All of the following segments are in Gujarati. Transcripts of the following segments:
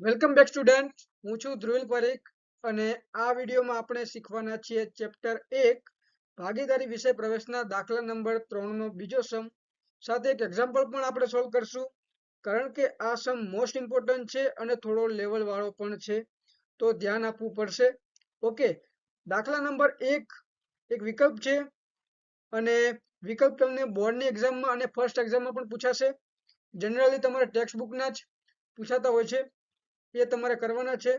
વેલકમ બેક સ્ટુડન્ટ હું છું ધ્રુવિલ પરીખ અને આ વિડીયોમાં આપણે શીખવાના છીએ ચેપ્ટર એક, ભાગીદારી વિષય પ્રવેશના દાખલા નંબર ત્રણનો બીજો સમ સાથે એક એક્ઝામ્પલ પણ આપણે સોલ્વ કરશું. કારણ કે આ સમ મોસ્ટ ઇમ્પોર્ટન્ટ છે અને થોડો લેવલ વાળો પણ છે. તો ધ્યાન આપવું પડશે. ઓકે દાખલા નંબર એક એક વિકલ્પ છે. અને વિકલ્પ તમને બોર્ડની એક્ઝામમાં અને ફર્સ્ટ એક્ઝામમાં પણ પૂછાશે. જનરલી તમારે ટેક્સ્ટ બુકના જ પૂછાતા હોય છે. એ તમારે કરવાના છે.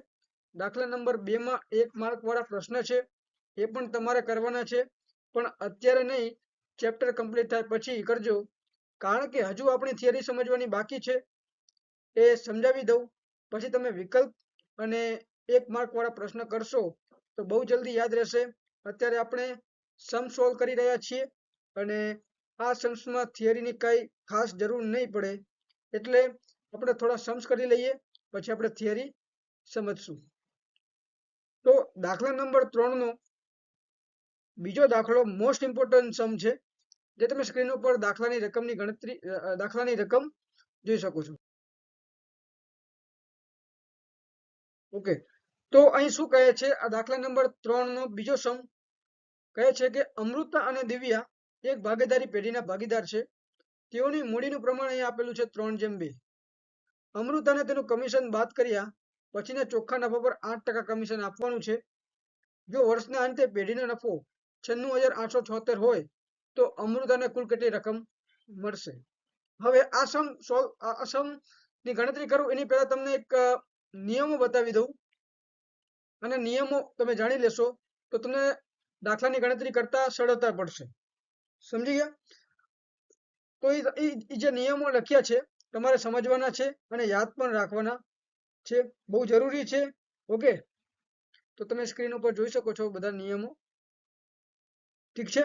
દાખલા નંબર બેમાં એક માર્ક વાળા પ્રશ્ન છે. એ પણ તમારે કરવાના છે. પણ અત્યારે નહીં ચેપ્ટર કમ્પ્લીટ થાય પછી કરજો. કારણ કે હજુ આપણી થિયરી સમજવાની બાકી છે. એ સમજાવી દઉં. પછી તમે વિકલ્પ અને એક માર્ક વાળા પ્રશ્ન કરશો, તો બહુ જલ્દી યાદ રહેશે. અત્યારે આપણે સમ સોલ્વ કરી રહ્યા છીએ અને આ સમ્સમાં થિયરીની કઈ ખાસ જરૂર નહીં પડે. એટલે આપણે થોડા સમ્સ કરી લઈએ. પછી આપણે થિયરી સમજશું. તો દાખલા નંબર ત્રણનો બીજો દાખલો મોસ્ટ ઇમ્પોર્ટન્ટ સમ છે, જે તમે સ્ક્રીન ઉપર દાખલાની રકમની ગણતરી દાખલાની રકમ જોઈ શકો છો. ઓકે તો અહીં શું કહે છે? આ દાખલા નંબર ત્રણ નો બીજો સમ કહે છે કે અમૃતા અને દિવ્યા એક ભાગીદારી પેઢીના ભાગીદાર છે. તેઓની મૂડીનું પ્રમાણ અહીં આપેલું છે ત્રણ જેમ બે. અમૃતાને તેનું કમિશન બાદ કર્યા, પછીના ચોખ્ખા નફા પર આઠ ટકા કમિશન આપવાનું છે. જો વર્ષના અંતે પેઢીનો નફો છન્નું હજાર આઠસો છોતેર હોય, તો અમૃતાને કુલ કેટલી રકમ મળશે? હવે આ સમ આ ની ગણતરી કરું, એની પહેલા તમને એક નિયમો બતાવી દઉં. અને નિયમો તમે જાણી લેશો, તો તમને દાખલાની ગણતરી કરતા સરળતા પડશે. સમજી ગયા? તો ઈ જે નિયમો લખ્યા છે તમારે સમજવાના છે અને યાદ પણ રાખવાના છે. બહુ જરૂરી છે. ઓકે તો તમે સ્ક્રીન ઉપર જોઈ શકો છો બધા નિયમો. ઠીક છે?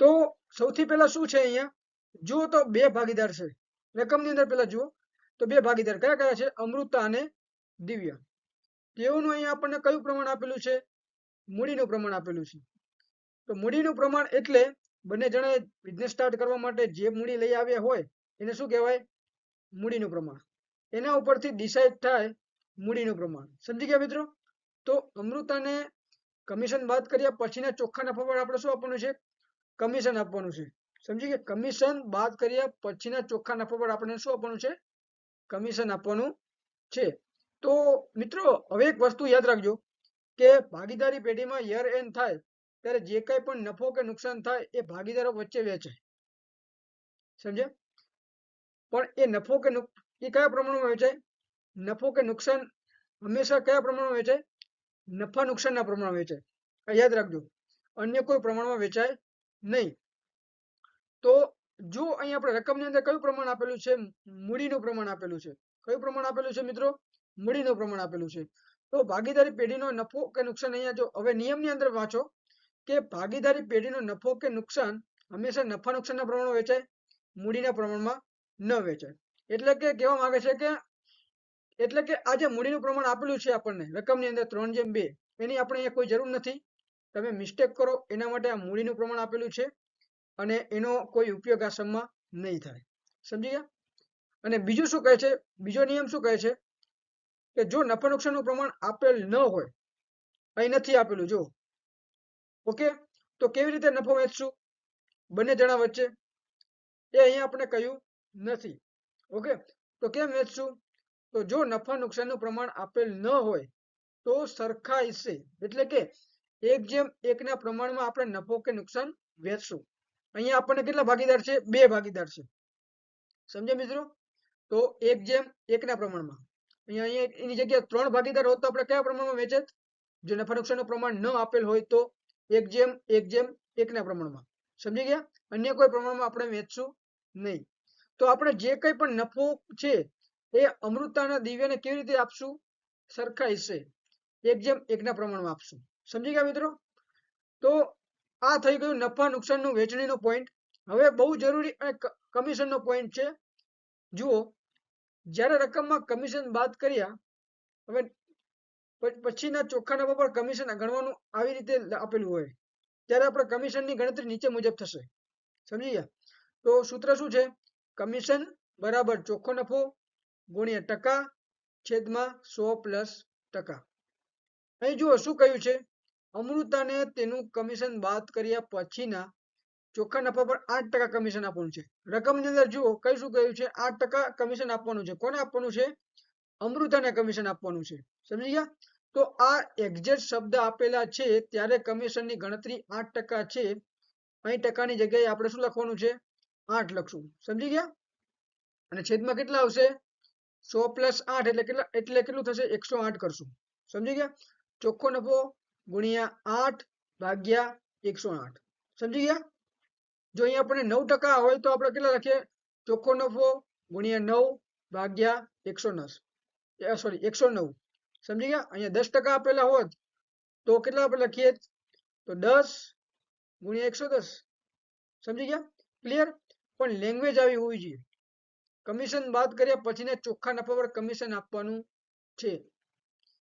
તો સૌથી પહેલા શું છે અહીંયા? જુઓ તો બે ભાગીદાર છે. રકમની અંદર પહેલા જુઓ. તો બે ભાગીદાર કયા કયા છે? અમૃતા અને દિવ્ય. તેઓનું અહીંયા આપણને કયું પ્રમાણ આપેલું છે? મૂડીનું પ્રમાણ આપેલું છે. તો મૂડીનું પ્રમાણ એટલે બંને જણાએ બિઝનેસ સ્ટાર્ટ કરવા માટે જે મૂડી લઈ આવ્યા હોય એને શું કહેવાય? મૂડીનું પ્રમાણ. એના ઉપરથી ડિસાઇડ થાય મૂડીનું પ્રમાણ. સમજી ગયા મિત્રો? તો અમૃતાને કમિશન બાદ કર્યા પછીના ચોખ્ખા નફા પર આપણે શું આપવાનું છે? કમિશન આપવાનું છે. સમજી ગયા? કમિશન બાદ કર્યા પછીના ચોખ્ખા નફા પર આપણે શું આપવાનું છે? કમિશન આપવાનું છે. તો મિત્રો, હવે એક વસ્તુ યાદ રાખજો કે ભાગીદારી પેઢીમાં યર એન્ડ થાય, ત્યારે જે કંઈ પણ નફો કે નુકસાન થાય, એ ભાગીદારો વચ્ચે વેચાય સમજ્યા? પણ એ નફો કે એ કયા પ્રમાણમાં વેચાય નફો કે નુકસાન હંમેશા કયા પ્રમાણમાં વેચાય નફા નુકસાનના પ્રમાણમાં વેચાય યાદ રાખજો. અન્ય કોઈ પ્રમાણમાં વેચાય નહીં. તો જો અહીં આપણે રકમની અંદર કયું પ્રમાણ આપેલું છે? મૂડીનું પ્રમાણ આપેલું છે. કયું પ્રમાણ આપેલું છે મિત્રો? મૂડીનું પ્રમાણ આપેલું છે. તો ભાગીદારી પેઢીનો નફો કે નુકસાન અહીંયા જો, હવે નિયમની અંદર વાંચો કે ભાગીદારી પેઢીનો નફો કે નુકસાન હંમેશા નફા નુકસાનના પ્રમાણમાં વેચાય, મૂડીના પ્રમાણમાં ન વેચાય. એટલે કે કહેવા માંગે છે કે, એટલે કે આ જે મૂડીનું પ્રમાણ આપેલું છે આપણને, રકમની અંદર ત્રણ જેમ બે, એની આપણે અહીંયા કોઈ જરૂર નથી. તમે મિસ્ટેક કરો, એના માટે આ મૂડીનું પ્રમાણ આપેલું છે અને એનો કોઈ ઉપયોગ આ સમમાં નહીં થાય. સમજી ગયા? અને બીજું શું કહે છે? બીજો નિયમ શું કહે છે? કે જો નફા નુકસાનનું પ્રમાણ આપેલ ન હોય, અહીં નથી આપેલું જો ઓકે તો કેવી રીતે નફો વેચશું? બંને જણા વચ્ચે. એ અહીંયા આપણે કહ્યું નથી. ઓકે તો કેમ વેચશું? તો જો નફા નુકસાનનું પ્રમાણ આપેલ ન હોય, તો સરખા હિસ્સે, એટલે કે એક જેમ એકના પ્રમાણમાં આપણે નફો કે નુકસાન વેચશું. અહીંયા આપણને કેટલા ભાગીદાર છે? બે ભાગીદાર છે. સમજે મિત્રો? તો એક જેમ એકના પ્રમાણમાં. અહીંયા અહીંયા એની જગ્યાએ ત્રણ ભાગીદાર હોત તો આપણે કયા પ્રમાણમાં વેચે જો નફા નુકસાનનું પ્રમાણ ન આપેલ હોય તો એક જેમ એક જેમ એકના પ્રમાણમાં. સમજી ગયા? અન્ય કોઈ પ્રમાણમાં આપણે વેચશું નહીં. તો આપણે જે કંઈ પણ નફો છે એ અમૃતાના દિવ્યને કેવી રીતે આપશું? સરખા હિસ્સે. એક જેમ એકના પ્રમાણમાં આપશું. સમજી ગયા મિત્રો? તો આ થઈ ગયું નફા નુકસાનનું વેચણીનો પોઈન્ટ હવે બહુ જરૂરી અને કમિશનનો પોઈન્ટ છે. જુઓ, જ્યારે રકમમાં કમિશન બાદ કર્યા, હવે પછીના ચોખ્ખા નફા પર કમિશન ગણવાનું આવી રીતે આપેલું હોય, ત્યારે આપણે કમિશનની ગણતરી નીચે મુજબ થશે. સમજી ગયા? તો સૂત્ર શું છે? કમિશન બરાબર ચોખ્ખો નફો ગુણ્યા ટકા છેદમાં સો પ્લસ ટકા. અહીં જુઓ શું કહ્યું છે? અમૃતાને તેનું કમિશન બાદ કર્યા પછીના ચોખ્ખા નફા પર આઠ ટકા કમિશન આપવાનું છે. રકમની અંદર જુઓ કઈ શું કહ્યું છે? આઠ ટકા કમિશન આપવાનું છે. કોને આપવાનું છે? અમૃતાને કમિશન આપવાનું છે. સમજી ગયા? તો આ એક્ઝેક્ટ શબ્દ આપેલા છે, ત્યારે કમિશનની ગણતરી આઠ ટકા છે. અહીં ટકાની જગ્યાએ આપણે શું લખવાનું છે? આઠ લખશું. સમજી ગયા? અને છેદમાં કેટલા આવશે? સો પ્લસ આઠ એટલે કેટલા, એટલે કેટલું થશે? એકસો આઠ કરશું. સમજી ગયા? ચોખ્ખો નફો ગુણ્યા આઠ ભાગ્યા એકસો આઠ. સમજી ગયા? જો અહીંયા આપણે નવ ટકા હોય તો આપણે કેટલા લખીએ? ચોખ્ખો નફો ગુણ્યા નવ ભાગ્યા એકસો નસ સોરી એકસો નવ. સમજી ગયા? અહીંયા દસ ટકા આપેલા હોત તો કેટલા આપણે લખીએ? તો દસ ગુણ્યા એકસો દસ. સમજી ગયા? ક્લિયર પણ લેંગ્વેજ આવી હોવી જોઈએ. કમિશન બાદ કર્યા પછીને ચોખ્ખા નફા પર કમિશન આપવાનું છે.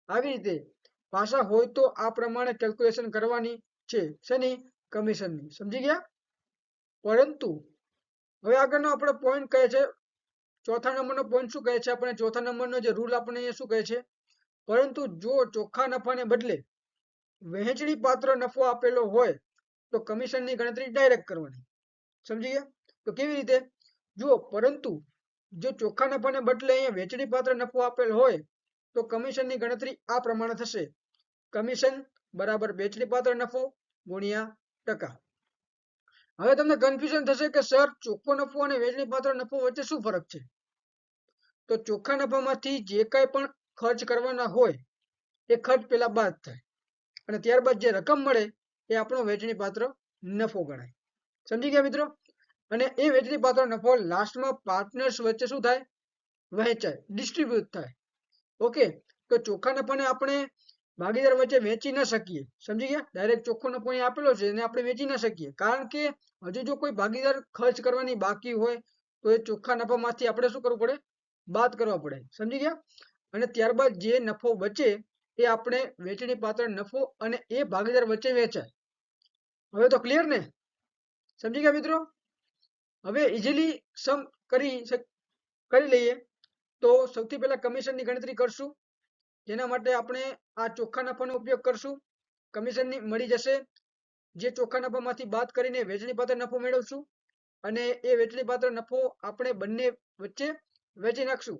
આવી રીતે ભાષા હોય તો આ પ્રમાણે કેલ્ક્યુલેશન કરવાની છે શેની કમિશનની સમજી ગયા? પરંતુ હવે આગળનો આપણો પોઈન્ટ કહે છે, ચોથા નંબરનો પોઈન્ટ શું કહે છે આપણે ચોથા નંબરનો જે રૂલ આપણે અહીંયા શું કહે છે? પરંતુ જો ચોખ્ખા નફાને બદલે વહેંચણી પાત્ર નફો આપેલો હોય તો કમિશનની ગણતરી ડાયરેક્ટ કરવાની. સમજી ગયા? તો કેવી રીતે? જુઓ, પરંતુ જો ચોખ્ખા નફાને બદલે અહીંયા વેચણી પાત્ર નફો આપેલ હોય, તો કમિશનની ગણતરી આ પ્રમાણે થશે. કમિશન બરાબર વેચણી પાત્ર નફો ગુણ્યા ટકા. હવે તમને કન્ફ્યુઝન થશે કે, સર, ચોખ્ખો નફો અને વેચણી પાત્ર નફો વચ્ચે શું ફરક છે? તો ચોખ્ખા નફામાંથી જે કાંઈ પણ ખર્ચ કરવાના હોય, એ ખર્ચ પેલા બાદ થાય. અને ત્યારબાદ જે રકમ મળે, એ આપણો વેચણી પાત્ર નફો ગણાય. સમજી ગયા મિત્રો? અને એ વેચણી પાત્ર નફો લાસ્ટમાં પાર્ટનર્સ વચ્ચે શું થાય? વહેંચાય ડિસ્ટ્રીબ્યુટ થાય. ઓકે તો ચોખ્ખા નફાને આપણે ભાગીદાર વચ્ચે વેચી ન શકીએ. સમજી ગયા? ડાયરેક્ટ ચોખ્ખો નફો અહીં આપેલો છે, એને આપણે વેચી ન શકીએ. કારણ કે હજુ જો કોઈ ભાગીદાર ખર્ચ કરવાની બાકી હોય, તો એ ચોખ્ખા નફામાંથી આપણે શું કરવું પડે? બાદ કરવા પડે. સમજી ગયા? અને ત્યારબાદ જે નફો બચે એ આપણે વેચણી પાત્ર નફો અને એ ભાગીદાર વચ્ચે વેચાય. હવે તો ક્લિયર ને? સમજી ગયા મિત્રો? હવે ઇઝીલી સમ કરી કરી લઈએ. તો સૌથી પહેલા કમિશનની ગણતરી કરશું. જેના માટે આપણે આ ચોખ્ખા નફાનો ઉપયોગ કરશું. કમિશનની મળી જશે. જે ચોખ્ખા નફામાંથી બાદ કરીને વેચણી પાત્ર નફો મેળવશું. અને એ વેચણી પાત્ર નફો આપણે બંને વચ્ચે વેચી નાખશું.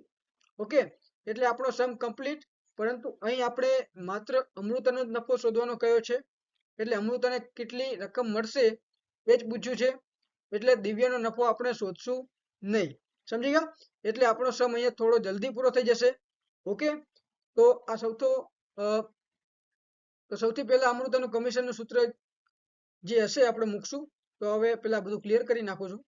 ઓકે? એટલે આપણો સમ કમ્પ્લીટ પરંતુ અહીં આપણે માત્ર અમૃતાનો જ નફો શોધવાનો કયો છે? એટલે અમૃતાને કેટલી રકમ મળશે એ જ પૂછ્યું છે. એટલે દિવ્યનો નફો આપણે શોધશું નહીં. સમજી ગયા? એટલે આપણો સમ અહીંયા થોડો જલ્દી પૂરો થઈ જશે. ઓકે? તો આ સૌથી તો સૌથી પહેલા અમૃતાનું કમિશનનું સૂત્ર જે હશે આપણે મૂકશું. તો હવે પેલા બધું ક્લિયર કરી નાખું છું.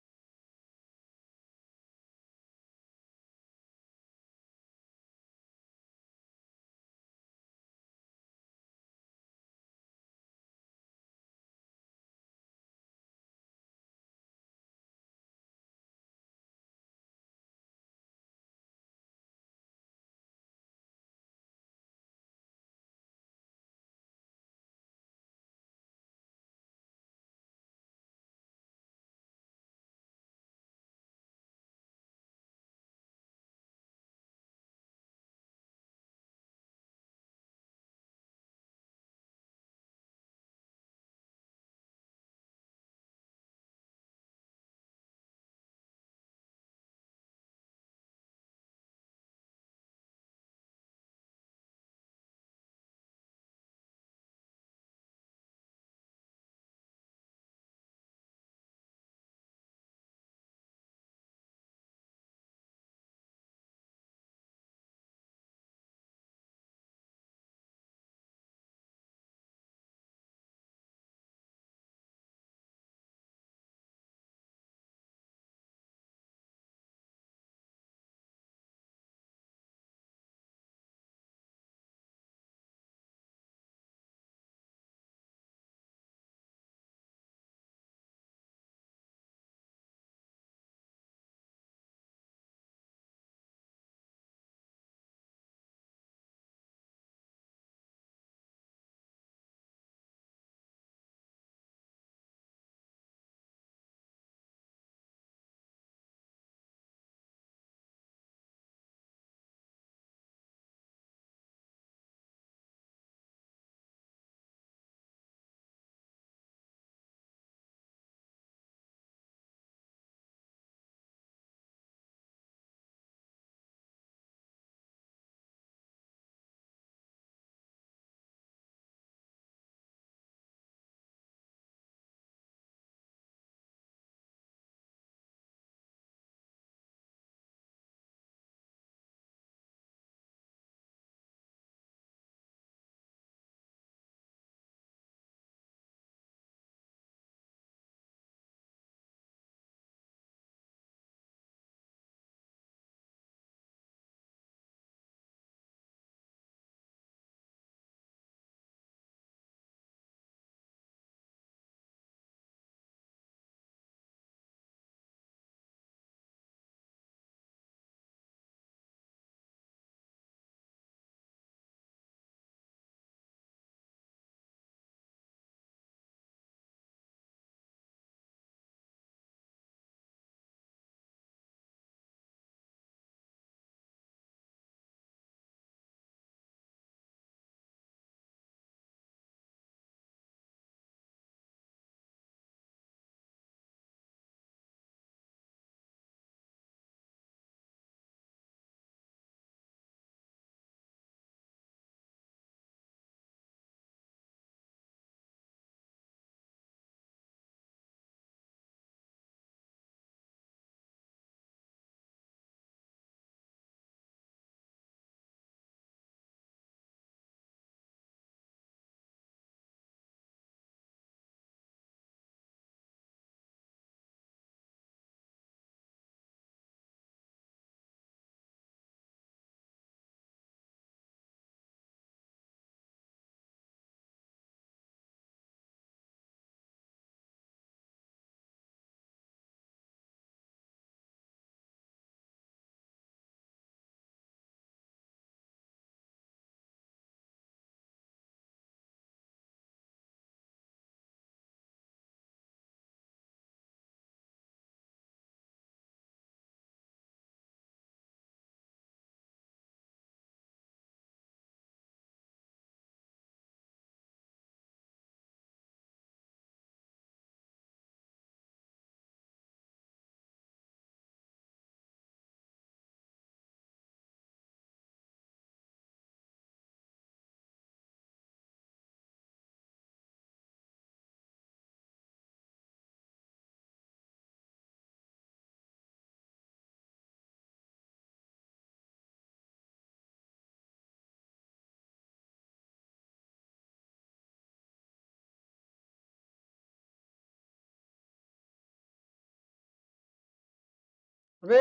હવે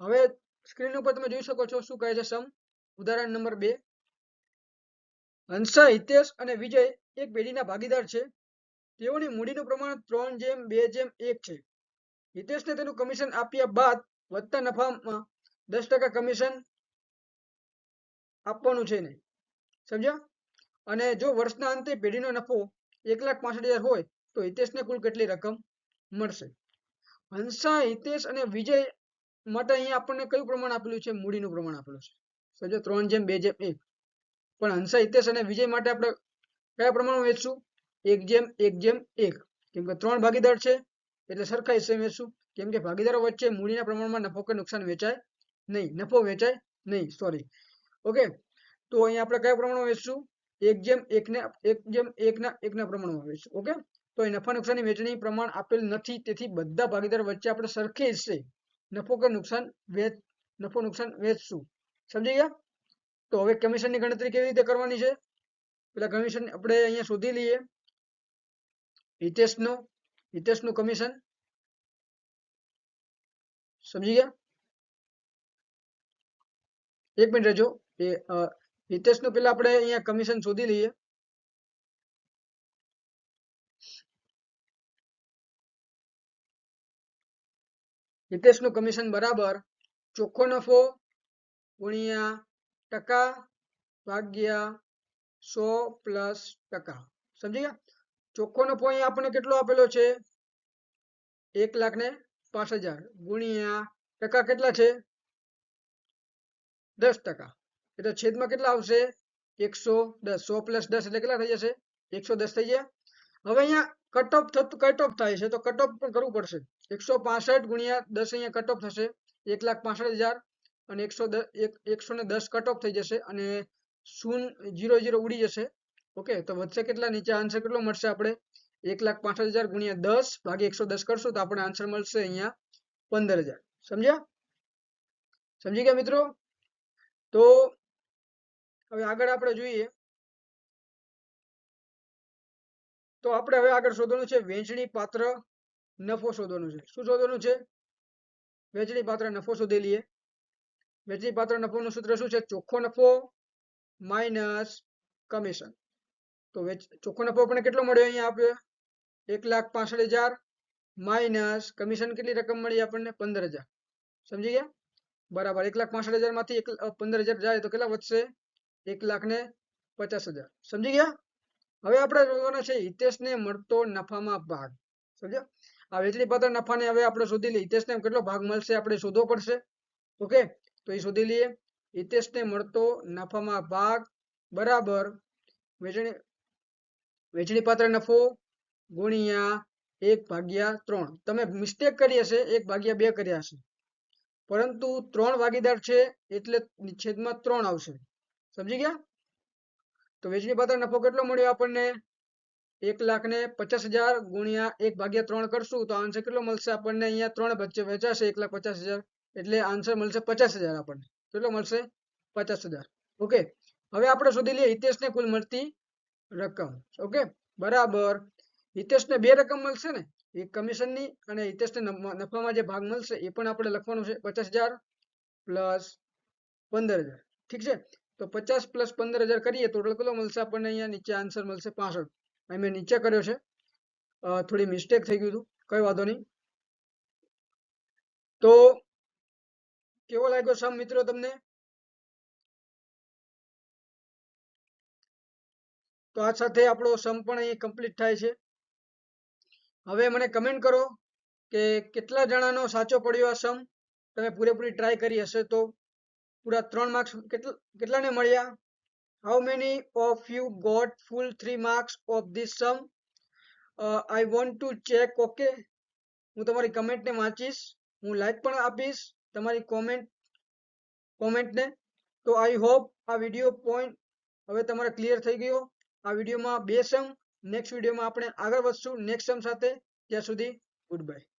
હવે સ્ક્રીન ઉપર તમે જોઈ શકો છો શું કહે છે સમ. ઉદાહરણ નંબર બે. હંસા, હિતેશ અને વિજય એક પેઢીના ભાગીદાર છે. તેઓની મૂડીનું પ્રમાણ ત્રણ જેમ, બે જેમ, એક છે. હિતેશને તેનું કમિશન આપ્યા બાદ વધતા નફામાં દસ ટકા કમિશન આપવાનું છે ને સમજ્યા? અને જો વર્ષના અંતે પેઢીનો નફો એક લાખ પાસઠ હજાર હોય, તો હિતેશને કુલ કેટલી રકમ મળશે? હંસા, હિતેશ અને વિજય માટે અહીંયા આપણને કયું પ્રમાણ આપેલું છે? મૂડીનું પ્રમાણ આપેલું છે. સમજો? ત્રણ જેમ બે જેમ એક. પણ હંસા હિતેશ અને વિજય માટે આપણે કયા પ્રમાણમાં વેચશું? એક જેમ એક જેમ, એક. કેમ કે ત્રણ ભાગીદાર છે, એટલે સરખા હિસ્સે વેચશું. કેમ કે ભાગીદારો વચ્ચે મૂડીના પ્રમાણમાં નફો કે નુકસાન વેચાય નહીં. નફો વેચાય નહીં. સોરી ઓકે તો અહીંયા આપણે કયા પ્રમાણમાં વેચશું? એક જેમ, એકને, એક જેમ, એકના એકના પ્રમાણમાં વેચશું. ઓકે તો એ નફા નુકસાનની વેચણી પ્રમાણ આપેલ નથી. તેથી બધા ભાગીદાર વચ્ચે આપણે સરખે હિસ્સે નફો કે નુકસાન વેચ નફો નુકસાન વેચશું. સમજી ગયા? તો હવે કમિશનની ગણતરી કેવી રીતે કરવાની છે? પેલા કમિશન આપણે અહીંયા શોધી લઈએ. હિતેશનું હિતેશનું કમિશન સમજી ગયા? એક મિનિટ રહેજો. એ હિતેશનું પેલા આપણે અહીંયા કમિશન શોધી લઈએ. હિતેશનું કમિશન બરાબર, ચોખ્ખો નફો, ગુણ્યા ટકા, ભાગ્યા સો પ્લસ ટકા. સમજી ગયા? ચોખ્ખો નફો અહીંયા આપણને કેટલો આપેલો છે? એક લાખ ને પાંચ હજાર. ગુણ્યા ટકા કેટલા છે? દસ ટકા. એટલે છેદમાં કેટલા આવશે? એકસો દસ. સો પ્લસ દસ એટલે કેટલા થઈ જશે? એકસો દસ થઈ ગયા. હવે અહીંયા કટ ઓફ થતું કટ ઓફ થાય છે, તો કટ ઓફ પણ કરવું પડશે. એકસો પાસઠ ગુણ્યા દસ અહીંયા કટ ઓફ થશે, એક લાખ પાસઠ હજાર, અને એકસો એકસો ને દસ કટ ઓફ થઈ જશે, અને શૂન જીરો જીરો ઉડી જશે. ઓકે તો વધશે કેટલા? નીચે આન્સર કેટલો મળશે આપણે? એક લાખ પાસઠ હજાર ગુણ્યા દસ ભાગે એકસો દસ કરશું, તો આપણે આન્સર મળશે અહીંયા પંદર હજાર. સમજ્યા? સમજી ગયા મિત્રો? તો હવે આગળ આપણે જોઈએ. તો આપણે હવે આગળ શોધવાનું છે, વેચણી પાત્ર નફો શોધવાનું છે. શું શોધવાનું છે? વેચણી પાત્ર નફો શોધી લઈએ. વેચણી પાત્ર નફોનું સૂત્ર શું છે? ચોખ્ખો નફો માઇનસ કમિશન. તો વેચ, ચોખ્ખો નફો આપણે કેટલો મળ્યો અહીંયા આપણે એક લાખ પાસઠ હજાર માઇનસ કમિશન કેટલી રકમ મળી આપણને? પંદર હજાર. સમજી ગયા? બરાબર. એક લાખ પાસઠ હજારમાંથી એક પંદર હજાર જાય તો કેટલા વધશે? એક લાખ ને પચાસ હજાર. સમજી ગયા? હવે આપણે જોવાના છે હિતેશને મળતો નફામાં ભાગ. સમજો આ વેચણી પાત્ર નફાને હવે આપણે શોધી લઈએ. હિતેશને કેટલો ભાગ મળશે આપણે શોધવો પડશે. ઓકે? તો એ શોધી લઈએ. હિતેશને મળતો નફામાં ભાગ બરાબર વેચણી વેચણી પાત્ર નફો ગુણ્યા એક ભાગ્યા ત્રણ. તમે મિસ્ટેક કરી હશે, એક ભાગ્યા બે કર્યા હશે. પરંતુ ત્રણ ભાગીદાર છે એટલે છેદમાં ત્રણ આવશે. સમજી ગયા? તો વેચની પાત્ર નફો કેટલો મળ્યો આપણને? એક લાખ ને પચાસ હજાર ગુણ્યા એક ભાગ્યા ત્રણ કરશું તો આન્સર કેટલો મળશે આપણને? અહીંયા ત્રણ વચ્ચે વેચાશે એક લાખ પચાસ હજાર એટલે આન્સર મળશે પચાસ હજાર આપણને. કેટલો મળશે? પચાસ હજાર. ઓકે. હવે આપણે શોધી લઈએ હિતેશને કુલ મળતી રકમ. ઓકે? બરાબર. હિતેશને બે રકમ મળશે ને? એક કમિશનની અને હિતેશને નફામાં જે ભાગ મળશે એ પણ આપણે લખવાનું છે પચાસ હજાર પ્લસ પંદર હજાર. ઠીક છે? તો પચાસ પ્લસ પંદર હજાર કરીએ તો કેટલો મળશે આપણને અહીંયા? નીચે આન્સર મળશે પાસઠ. અહીં મેં નીચે કર્યો છે. થોડી મિસ્ટેક થઈ ગયું હતું. કઈ વાંધો નહીં. તો કેવો લાગ્યો સમ મિત્રો તમને? તો આ સાથે આપણો સમ પણ અહીં કમ્પ્લીટ થાય છે. હવે મને કમેન્ટ કરો કે કેટલા જણાનો સાચો પડ્યો આ સમ તમે પૂરેપૂરી ટ્રાય કરી હશે તો. પૂરા ત્રણ માર્ક્સ કેટલા, કેટલાને મળ્યા? How many of you got full three marks of this sum I want to check okay હું તમારી કમેન્ટને વાંચીશ. હું લાઈક પણ આપીશ તમારી કોમેન્ટ કોમેન્ટને તો આઈ હોપ આ વીડિયો પોઈન્ટ હવે તમારે ક્લિયર થઈ ગયો. આ વિડીયોમાં બે સમ નેક્સ્ટ વિડીયોમાં આપણે આગળ વધશું. નેક્સ્ટ સમ સાથે. ત્યાં સુધી ગુડ બાય